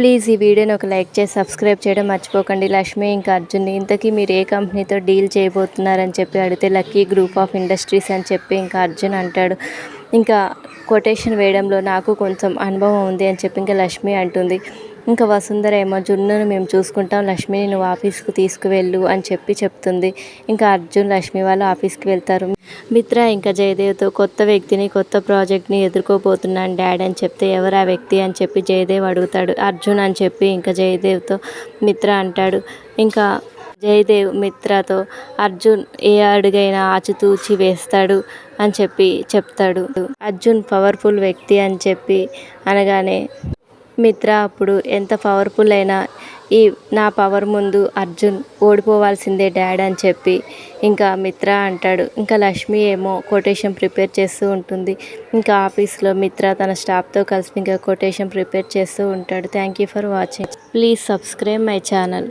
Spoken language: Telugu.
ప్లీజ్ ఈ వీడియోని ఒక లైక్ చేసి సబ్స్క్రైబ్ చేయడం మర్చిపోకండి. లక్ష్మి ఇంకా అర్జున్ ఇంతకీ మీరు ఏ కంపెనీతో డీల్ చేయబోతున్నారని చెప్పి అడిగితే లక్కీ గ్రూప్ ఆఫ్ ఇండస్ట్రీస్ అని చెప్పి ఇంకా అర్జున్ అంటాడు. ఇంకా కొటేషన్ వేయడంలో నాకు కొంచెం అనుభవం ఉంది అని చెప్పి ఇంకా లక్ష్మి అంటుంది. ఇంకా వసుంధర ఏమో జున్నును మేము చూసుకుంటాం. లక్ష్మిని నువ్వు ఆఫీస్కి తీసుకువెళ్ళు అని చెప్పి చెప్తుంది. ఇంకా అర్జున్ లక్ష్మి వాళ్ళు ఆఫీస్కి వెళ్తారు. మిత్ర ఇంకా జయదేవ్తో కొత్త వ్యక్తిని కొత్త ప్రాజెక్ట్ని ఎదుర్కోబోతున్నాను డాడ్ అని చెప్తే ఎవరు ఆ వ్యక్తి అని చెప్పి జయదేవ్ అడుగుతాడు. అర్జున్ అని చెప్పి ఇంకా జయదేవ్తో మిత్ర అంటాడు. ఇంకా జయదేవ్ మిత్రతో అర్జున్ ఏ అడుగైనా ఆచితూచి వేస్తాడు అని చెప్పి చెప్తాడు. అర్జున్ పవర్ఫుల్ వ్యక్తి అని చెప్పి అనగానే మిత్ర అప్పుడు ఎంత పవర్ఫుల్ అయినా ఈ నా పవర్ ముందు అర్జున్ ఓడిపోవాల్సిందే డాడ్ అని చెప్పి ఇంకా మిత్ర అంటాడు. ఇంకా లక్ష్మి ఏమో కొటేషన్ ప్రిపేర్ చేస్తూ ఉంటుంది. ఇంకా ఆఫీస్లో మిత్ర తన స్టాఫ్తో కలిసి ఇంకా కొటేషన్ ప్రిపేర్ చేస్తూ ఉంటాడు. Thank you for watching please subscribe my channel